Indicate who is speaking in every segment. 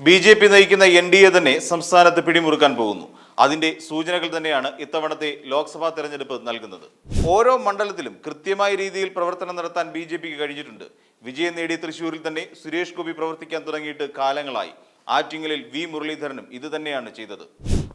Speaker 1: B J P നയിക്കുന്ന N D A തന്നെ സംസ്ഥാനത്ത് പിടിമുറുക്കാൻ പോകുന്നു. അതിന്റെ സൂചനകൾ തന്നെയാണ് ഇത്തവണത്തെ ലോക്സഭാ തെരഞ്ഞെടുപ്പ് നൽകുന്നത്. ഓരോ മണ്ഡലത്തിലും കൃത്യമായ രീതിയിൽ പ്രവർത്തനം നടത്താൻ ബി ജെ പിക്ക് കഴിഞ്ഞിട്ടുണ്ട്. വിജയം നേടിയ തൃശൂരിൽ തന്നെ സുരേഷ് ഗോപി പ്രവർത്തിക്കാൻ തുടങ്ങിയിട്ട് കാലങ്ങളായി. ആറ്റിങ്ങലിൽ വി മുരളീധരനും ഇത് തന്നെയാണ് ചെയ്തത്.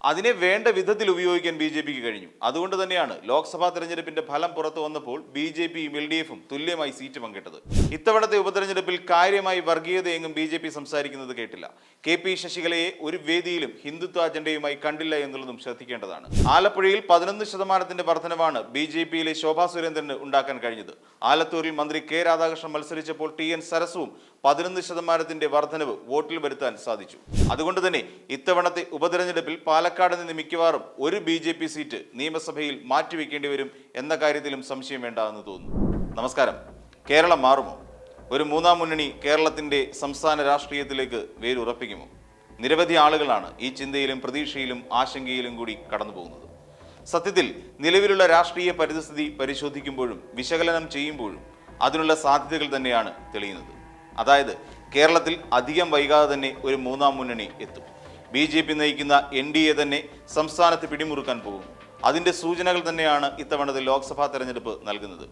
Speaker 1: അതിനെ വേണ്ട വിധത്തിൽ ഉപയോഗിക്കാൻ ബി ജെ പിക്ക് കഴിഞ്ഞു. അതുകൊണ്ട് തന്നെയാണ് ലോക്സഭാ തെരഞ്ഞെടുപ്പിന്റെ ഫലം പുറത്തു വന്നപ്പോൾ ബി ജെ പിയും എൽ ഡി എഫും തുല്യമായി സീറ്റ് പങ്കിട്ടത്. ഇത്തവണത്തെ ഉപതെരഞ്ഞെടുപ്പിൽ കാര്യമായി വർഗീയതയെങ്ങും ബി ജെ പി സംസാരിക്കുന്നത് കേട്ടില്ല. കെ പി ശശികലയെ ഒരു വേദിയിലും ഹിന്ദുത്വ അജണ്ടയുമായി കണ്ടില്ല എന്നുള്ളതും ശ്രദ്ധിക്കേണ്ടതാണ്. ആലപ്പുഴയിൽ പതിനൊന്ന് ശതമാനത്തിന്റെ വർധനവാണ് ബി ജെ പിയിലെ ശോഭാ സുരേന്ദ്രന് ഉണ്ടാക്കാൻ കഴിഞ്ഞത്. ആലത്തൂരിൽ മന്ത്രി കെ രാധാകൃഷ്ണൻ മത്സരിച്ചപ്പോൾ ടി എൻ സരസുവും പതിനൊന്ന് ശതമാനത്തിന്റെ വർധനവ് വോട്ടിൽ വരുത്താൻ സാധിച്ചു. അതുകൊണ്ട് തന്നെ ഇത്തവണത്തെ ഉപതെരഞ്ഞെടുപ്പിൽ പാലക്കാട് നിന്ന് മിക്കവാറും ഒരു ബി ജെ പി സീറ്റ് നിയമസഭയിൽ മാറ്റിവെക്കേണ്ടി വരും എന്ന കാര്യത്തിലും സംശയം വേണ്ട എന്ന് തോന്നുന്നു. നമസ്കാരം. കേരളം മാറുമോ? ഒരു മൂന്നാം മുന്നണി കേരളത്തിന്റെ സംസ്ഥാന രാഷ്ട്രീയത്തിലേക്ക് വേരുറപ്പിക്കുമോ? നിരവധി ആളുകളാണ് ഈ ചിന്തയിലും പ്രതീക്ഷയിലും ആശങ്കയിലും കൂടി കടന്നു പോകുന്നത് സത്യത്തിൽ നിലവിലുള്ള രാഷ്ട്രീയ പരിസ്ഥിതി പരിശോധിക്കുമ്പോഴും വിശകലനം ചെയ്യുമ്പോഴും അതിനുള്ള സാധ്യതകൾ തന്നെയാണ് തെളിയുന്നത്. അതായത് കേരളത്തിൽ അധികം വൈകാതെ തന്നെ ഒരു മൂന്നാം മുന്നണി എത്തും. ബി ജെ പി നയിക്കുന്ന എൻ ഡി എ തന്നെ സംസ്ഥാനത്ത് പിടിമുറുക്കാൻ പോകും. അതിന്റെ സൂചനകൾ തന്നെയാണ് ഇത്തവണത്തെ ലോക്സഭാ തെരഞ്ഞെടുപ്പ് നൽകുന്നത്.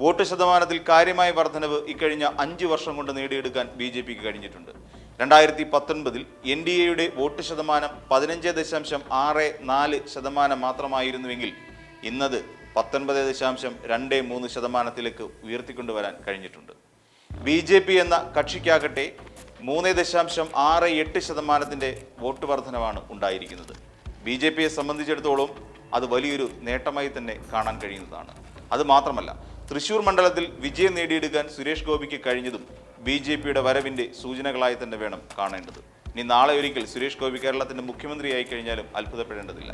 Speaker 1: വോട്ട് ശതമാനത്തിൽ കാര്യമായ വർധനവ് ഇക്കഴിഞ്ഞ അഞ്ച് വർഷം കൊണ്ട് നേടിയെടുക്കാൻ ബി ജെ പിക്ക് കഴിഞ്ഞിട്ടുണ്ട്. രണ്ടായിരത്തി പത്തൊൻപതിൽ എൻ ഡി എയുടെ വോട്ട് ശതമാനം പതിനഞ്ച് ദശാംശം ആറ് നാല് ശതമാനം മാത്രമായിരുന്നുവെങ്കിൽ ഇന്നത് പത്തൊൻപത് ദശാംശം രണ്ട് മൂന്ന് ശതമാനത്തിലേക്ക് ഉയർത്തിക്കൊണ്ടുവരാൻ കഴിഞ്ഞിട്ടുണ്ട്. ബി ജെ പി എന്ന കക്ഷിക്കാകട്ടെ മൂന്ന് ദശാംശം ആറ് എട്ട് ശതമാനത്തിന്റെ വോട്ട് വർധനവാണ് ഉണ്ടായിരിക്കുന്നത്. ബി ജെ പിയെ സംബന്ധിച്ചിടത്തോളം അത് വലിയൊരു നേട്ടമായി തന്നെ കാണാൻ കഴിയുന്നതാണ്. അത് മാത്രമല്ല തൃശൂർ മണ്ഡലത്തിൽ വിജയം നേടിയെടുക്കാൻ സുരേഷ് ഗോപിക്ക് കഴിഞ്ഞതും ബി ജെ പിയുടെ വരവിന്റെ സൂചനകളായി തന്നെ വേണം കാണേണ്ടത്. ഇനി നാളെ ഒരിക്കൽ സുരേഷ് ഗോപി കേരളത്തിന്റെ മുഖ്യമന്ത്രിയായി കഴിഞ്ഞാലും അത്ഭുതപ്പെടേണ്ടതില്ല.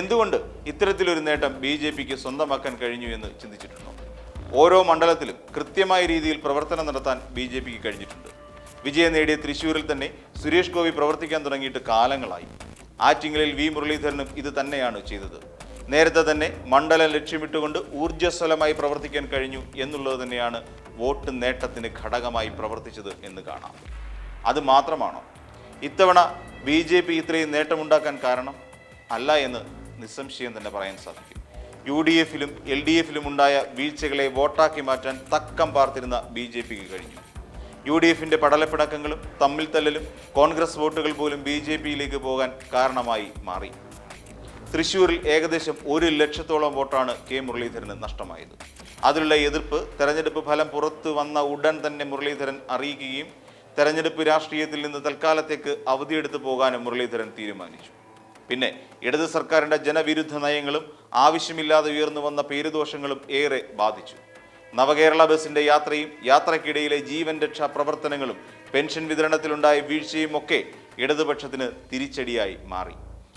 Speaker 1: എന്തുകൊണ്ട് ഇത്തരത്തിലൊരു നേട്ടം ബി ജെ പിക്ക് സ്വന്തമാക്കാൻ കഴിഞ്ഞു എന്ന് ചിന്തിച്ചിട്ടുണ്ടോ? ഓരോ മണ്ഡലത്തിലും കൃത്യമായ രീതിയിൽ പ്രവർത്തനം നടത്താൻ ബി ജെ പിക്ക് കഴിഞ്ഞിട്ടുണ്ട്? വിജയം നേടിയ തൃശൂരിൽ തന്നെ സുരേഷ് ഗോപി പ്രവർത്തിക്കാൻ തുടങ്ങിയിട്ട് കാലങ്ങളായി. ആറ്റിങ്ങലിൽ വി മുരളീധരനും ഇത് തന്നെയാണ് ചെയ്തത്. നേരത്തെ തന്നെ മണ്ഡലം ലക്ഷ്യമിട്ടുകൊണ്ട് ഊർജസ്വലമായി പ്രവർത്തിക്കാൻ കഴിഞ്ഞു എന്നുള്ളത് തന്നെയാണ് വോട്ട് നേട്ടത്തിന് ഘടകമായി പ്രവർത്തിച്ചത് എന്ന് കാണാം. അത് മാത്രമാണോ? ഇത്തവണ ബി ജെ പി ഇത്രയും നേട്ടമുണ്ടാക്കാൻ കാരണം? അല്ല എന്ന് നിസ്സംശയം തന്നെ പറയാൻ സാധിക്കും. യു ഡി എഫിലും എൽ ഡി എഫിലും ഉണ്ടായ വീഴ്ചകളെ വോട്ടാക്കി മാറ്റാൻ തക്കം പാർത്തിരുന്ന ബി ജെ പിക്ക് കഴിഞ്ഞു. യു ഡി എഫിന്റെ പടലപ്പിണക്കങ്ങളും തമ്മിൽ തല്ലലും കോൺഗ്രസ് വോട്ടുകൾ പോലും ബി ജെ പിയിലേക്ക് പോകാൻ കാരണമായി മാറി. തൃശൂരിൽ ഏകദേശം ഒരു ലക്ഷത്തോളം വോട്ടാണ് കെ മുരളീധരന് നഷ്ടമായത്. അതിലുള്ള എതിർപ്പ് തെരഞ്ഞെടുപ്പ് ഫലം പുറത്തു വന്ന ഉടൻ തന്നെ മുരളീധരൻ അറിയിക്കുകയും തെരഞ്ഞെടുപ്പ് രാഷ്ട്രീയത്തിൽ നിന്ന് തൽക്കാലത്തേക്ക് അവധിയെടുത്തു പോകാനും മുരളീധരൻ തീരുമാനിച്ചു. പിന്നെ ഇടത് സർക്കാരിന്റെ ജനവിരുദ്ധ നയങ്ങളും ആവശ്യമില്ലാതെ ഉയർന്നു വന്ന പേരുദോഷങ്ങളും ഏറെ ബാധിച്ചു. നവകേരള ബസിന്റെ യാത്രയും യാത്രക്കിടയിലെ ജീവൻ രക്ഷാ പ്രവർത്തനങ്ങളും പെൻഷൻ വിതരണത്തിലുണ്ടായ വീഴ്ചയും ഒക്കെ ഇടതുപക്ഷത്തിന് തിരിച്ചടിയായി മാറി.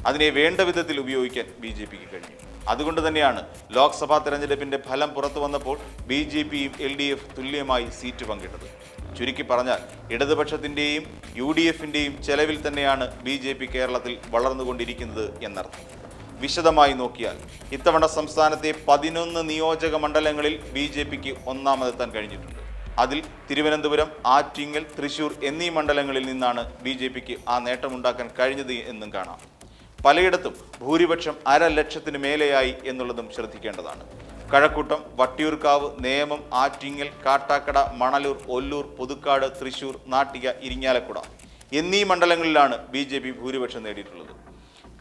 Speaker 1: അതിനെ വേണ്ട വിധത്തിൽ ഉപയോഗിക്കാൻ ബി ജെ പിക്ക് കഴിഞ്ഞു. അതുകൊണ്ട് തന്നെയാണ് ലോക്സഭാ തെരഞ്ഞെടുപ്പിന്റെ ഫലം പുറത്തു വന്നപ്പോൾ ബി ജെ പിയും എൽ ഡി എഫ് തുല്യമായി സീറ്റ് പങ്കിട്ടത്. ചുരുക്കി പറഞ്ഞാൽ ഇടതുപക്ഷത്തിന്റെയും യു ഡി എഫിന്റെയും ചെലവിൽ തന്നെയാണ് ബി ജെ പി കേരളത്തിൽ വളർന്നുകൊണ്ടിരിക്കുന്നത് എന്നർത്ഥം. വിശദമായി നോക്കിയാൽ ഇത്തവണ സംസ്ഥാനത്തെ പതിനൊന്ന് നിയോജക മണ്ഡലങ്ങളിൽ ബി ജെ പിക്ക് ഒന്നാമതെത്താൻ കഴിഞ്ഞിട്ടുണ്ട്. അതിൽ തിരുവനന്തപുരം ആറ്റിങ്ങൽ തൃശൂർ എന്നീ മണ്ഡലങ്ങളിൽ നിന്നാണ് ബി ജെ പിക്ക് ആ നേട്ടമുണ്ടാക്കാൻ കഴിഞ്ഞത് എന്നും കാണാം. പലയിടത്തും ഭൂരിപക്ഷം അര ലക്ഷത്തിന് മേലെയായി എന്നുള്ളതും ശ്രദ്ധിക്കേണ്ടതാണ്. കഴക്കൂട്ടം വട്ടിയൂർക്കാവ് നേമം ആറ്റിങ്ങൽ കാട്ടാക്കട മണലൂർ ഒല്ലൂർ പുതുക്കാട് തൃശൂർ നാട്ടിക ഇരിങ്ങാലക്കുട എന്നീ മണ്ഡലങ്ങളിലാണ് ബി ജെ പി ഭൂരിപക്ഷം നേടിയിട്ടുള്ളത്.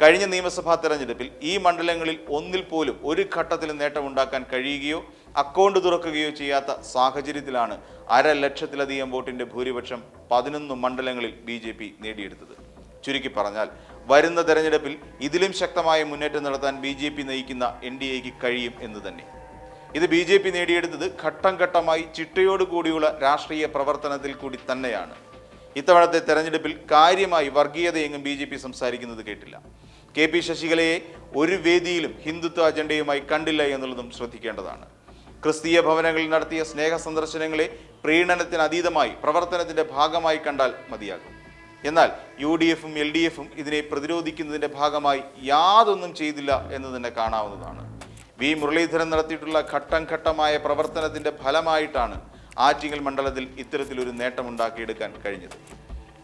Speaker 1: കഴിഞ്ഞ നിയമസഭാ തെരഞ്ഞെടുപ്പിൽ ഈ മണ്ഡലങ്ങളിൽ ഒന്നിൽ പോലും ഒരു ഘട്ടത്തിലും നേട്ടമുണ്ടാക്കാൻ കഴിയുകയോ അക്കൗണ്ട് തുറക്കുകയോ ചെയ്യാത്ത സാഹചര്യത്തിലാണ് അര ലക്ഷത്തിലധികം വോട്ടിന്റെ ഭൂരിപക്ഷം പതിനൊന്ന് മണ്ഡലങ്ങളിൽ ബി ജെ പി നേടിയെടുത്തത്. ചുരുക്കി പറഞ്ഞാൽ വരുന്ന തെരഞ്ഞെടുപ്പിൽ ഇതിലും ശക്തമായ മുന്നേറ്റം നടത്താൻ ബി ജെ പി നയിക്കുന്ന എൻ ഡി എക്ക് കഴിയും എന്ന് തന്നെ. ഇത് ബി ജെ പി നേടിയെടുത്തത് ഘട്ടം ഘട്ടമായി ചിട്ടയോടുകൂടിയുള്ള രാഷ്ട്രീയ പ്രവർത്തനത്തിൽ കൂടി തന്നെയാണ്. ഇത്തവണത്തെ തെരഞ്ഞെടുപ്പിൽ കാര്യമായി വർഗീയതയെങ്ങും ബി ജെ പി സംസാരിക്കുന്നത് കേട്ടില്ല. കെ പി ശശികലയെ ഒരു വേദിയിലും ഹിന്ദുത്വ അജണ്ടയുമായി കണ്ടില്ല എന്നുള്ളതും ശ്രദ്ധിക്കേണ്ടതാണ്. ക്രിസ്തീയ ഭവനങ്ങളിൽ നടത്തിയ സ്നേഹ സന്ദർശനങ്ങളെ പ്രീണനത്തിന് അതീതമായി പ്രവർത്തനത്തിന്റെ ഭാഗമായി കണ്ടാൽ മതിയാകും. എന്നാൽ യു ഡി എഫും എൽ ഡി എഫും ഇതിനെ പ്രതിരോധിക്കുന്നതിന്റെ ഭാഗമായി യാതൊന്നും ചെയ്തില്ല എന്ന് തന്നെ കാണാവുന്നതാണ്. വി മുരളീധരൻ നടത്തിയിട്ടുള്ള ഘട്ടം ഘട്ടമായ പ്രവർത്തനത്തിന്റെ ഫലമായിട്ടാണ് ആറ്റിങ്ങൽ മണ്ഡലത്തിൽ ഇത്തരത്തിലൊരു നേട്ടമുണ്ടാക്കിയെടുക്കാൻ കഴിഞ്ഞത്.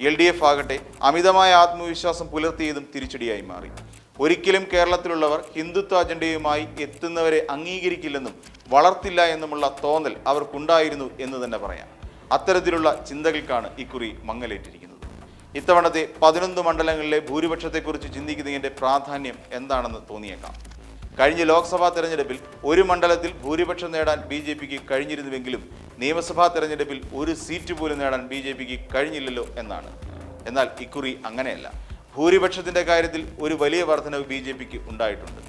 Speaker 1: എൽ ഡി എഫ് ആകട്ടെ അമിതമായ ആത്മവിശ്വാസം പുലർത്തിയതും തിരിച്ചടിയായി മാറി. ഒരിക്കലും കേരളത്തിലുള്ളവർ ഹിന്ദുത്വ അജണ്ടയുമായി എത്തുന്നവരെ അംഗീകരിക്കില്ലെന്നും വളർത്തില്ല എന്നുമുള്ള തോന്നൽ അവർക്കുണ്ടായിരുന്നു എന്ന് തന്നെ പറയാം. അത്തരത്തിലുള്ള ചിന്തകൾക്കാണ് ഇക്കുറി മങ്ങലേറ്റിരിക്കുന്നത്. ഇത്തവണത്തെ പതിനൊന്ന് മണ്ഡലങ്ങളിലെ ഭൂരിപക്ഷത്തെക്കുറിച്ച് ചിന്തിക്കുന്നതിന്റെ പ്രാധാന്യം എന്താണെന്ന് തോന്നിയേക്കാം. കഴിഞ്ഞ ലോക്സഭാ തെരഞ്ഞെടുപ്പിൽ ഒരു മണ്ഡലത്തിൽ ഭൂരിപക്ഷം നേടാൻ ബി ജെ പിക്ക് കഴിഞ്ഞിരുന്നുവെങ്കിലും നിയമസഭാ തെരഞ്ഞെടുപ്പിൽ ഒരു സീറ്റ് പോലും നേടാൻ ബി ജെ പിക്ക് കഴിഞ്ഞില്ലല്ലോ എന്നാണ്. എന്നാൽ ഇക്കുറി അങ്ങനെയല്ല. ഭൂരിപക്ഷത്തിന്റെ കാര്യത്തിൽ ഒരു വലിയ വർധനവ് ബി ജെ പിക്ക് ഉണ്ടായിട്ടുണ്ട്.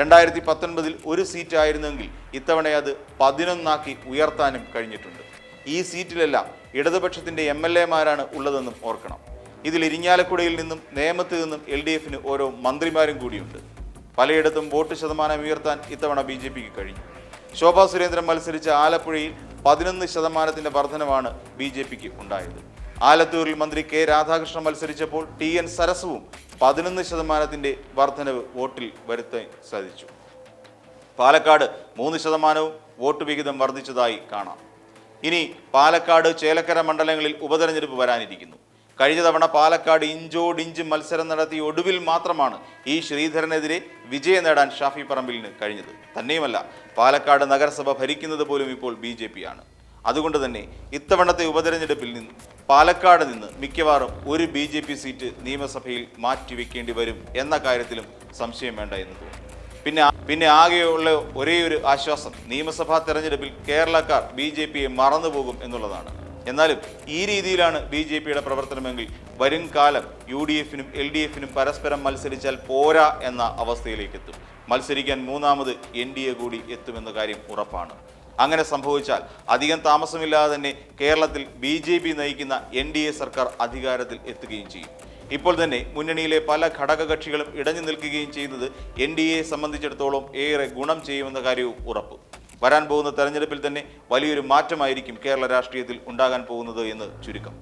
Speaker 1: രണ്ടായിരത്തി പത്തൊൻപതിൽ ഒരു സീറ്റ് ആയിരുന്നെങ്കിൽ ഇത്തവണ അത് പതിനൊന്നാക്കി ഉയർത്താനും കഴിഞ്ഞിട്ടുണ്ട്. ഈ സീറ്റിലെല്ലാം ഇടതുപക്ഷത്തിന്റെ എം എൽ എമാരാണ് ഉള്ളതെന്നും ഓർക്കണം. ഇതിൽ ഇരിഞ്ഞാലക്കുടയിൽ നിന്നും നേമത്ത് നിന്നും എൽ ഡി എഫിന് ഓരോ മന്ത്രിമാരും കൂടിയുണ്ട്. പലയിടത്തും വോട്ട് ശതമാനം ഉയർത്താൻ ഇത്തവണ ബി ജെ പിക്ക് കഴിഞ്ഞു. ശോഭാ സുരേന്ദ്രൻ മത്സരിച്ച ആലപ്പുഴയിൽ പതിനൊന്ന് ശതമാനത്തിന്റെ വർധനവാണ് ബി ജെ പിക്ക് ഉണ്ടായത്. ആലത്തൂരിൽ മന്ത്രി കെ രാധാകൃഷ്ണൻ മത്സരിച്ചപ്പോൾ ടി എൻ സരസുവും പതിനൊന്ന് ശതമാനത്തിന്റെ വർധനവ് വോട്ടിൽ വരുത്താൻ സാധിച്ചു. പാലക്കാട് മൂന്ന് ശതമാനവും വോട്ട് വിഹിതം വർദ്ധിച്ചതായി കാണാം. ഇനി പാലക്കാട് ചേലക്കര മണ്ഡലങ്ങളിൽ ഉപതെരഞ്ഞെടുപ്പ് വരാനിരിക്കുന്നു. കഴിഞ്ഞ തവണ പാലക്കാട് ഇഞ്ചോടിഞ്ച് മത്സരം നടത്തി ഒടുവിൽ മാത്രമാണ് ഈ ശ്രീധരനെതിരെ വിജയം നേടാൻ ഷാഫി പറമ്പിലിന് കഴിഞ്ഞത്. തന്നെയുമല്ല പാലക്കാട് നഗരസഭ ഭരിക്കുന്നത് പോലും ഇപ്പോൾ ബി ജെ പി ആണ് അതുകൊണ്ട് തന്നെ ഇത്തവണത്തെ ഉപതെരഞ്ഞെടുപ്പിൽ നിന്ന് പാലക്കാട് നിന്ന് മിക്കവാറും ഒരു ബി ജെ പി സീറ്റ് നിയമസഭയിൽ മാറ്റിവെക്കേണ്ടി വരും എന്ന കാര്യത്തിലും സംശയം വേണ്ട എന്ന് തോന്നുന്നു. പിന്നെ പിന്നെ ആകെയുള്ള ഒരേയൊരു ഒരു ആശ്വാസം നിയമസഭാ തെരഞ്ഞെടുപ്പിൽ കേരളക്കാർ ബി ജെ പിയെ മറന്നുപോകും എന്നുള്ളതാണ്. എന്നാലും ഈ രീതിയിലാണ് ബി ജെ പിയുടെ പ്രവർത്തനമെങ്കിൽ വരും കാലം യു ഡി എഫിനും എൽ ഡി എഫിനും പരസ്പരം മത്സരിച്ചാൽ പോരാ എന്ന അവസ്ഥയിലേക്ക് എത്തും മത്സരിക്കാൻ മൂന്നാമത് എൻ ഡി എ കൂടി എത്തുമെന്ന കാര്യം ഉറപ്പാണ്. അങ്ങനെ സംഭവിച്ചാൽ അധികം താമസമില്ലാതെ തന്നെ കേരളത്തിൽ ബി ജെ പി നയിക്കുന്ന എൻ ഡി എ സർക്കാർ അധികാരത്തിൽ എത്തുകയും ചെയ്യും. ഇപ്പോൾ തന്നെ മുന്നണിയിലെ പല ഘടകകക്ഷികളും ഇടഞ്ഞു നിൽക്കുകയും ചെയ്യുന്നത് എൻ ഡി എയെ സംബന്ധിച്ചിടത്തോളം ഏറെ ഗുണം ചെയ്യുമെന്ന കാര്യവും ഉറപ്പ്. വരാൻ പോകുന്ന തെരഞ്ഞെടുപ്പിൽ തന്നെ വലിയൊരു മാറ്റമായിരിക്കും കേരള രാഷ്ട്രീയത്തിൽ ഉണ്ടാകാൻ പോകുന്നത് എന്ന് ചുരുക്കം.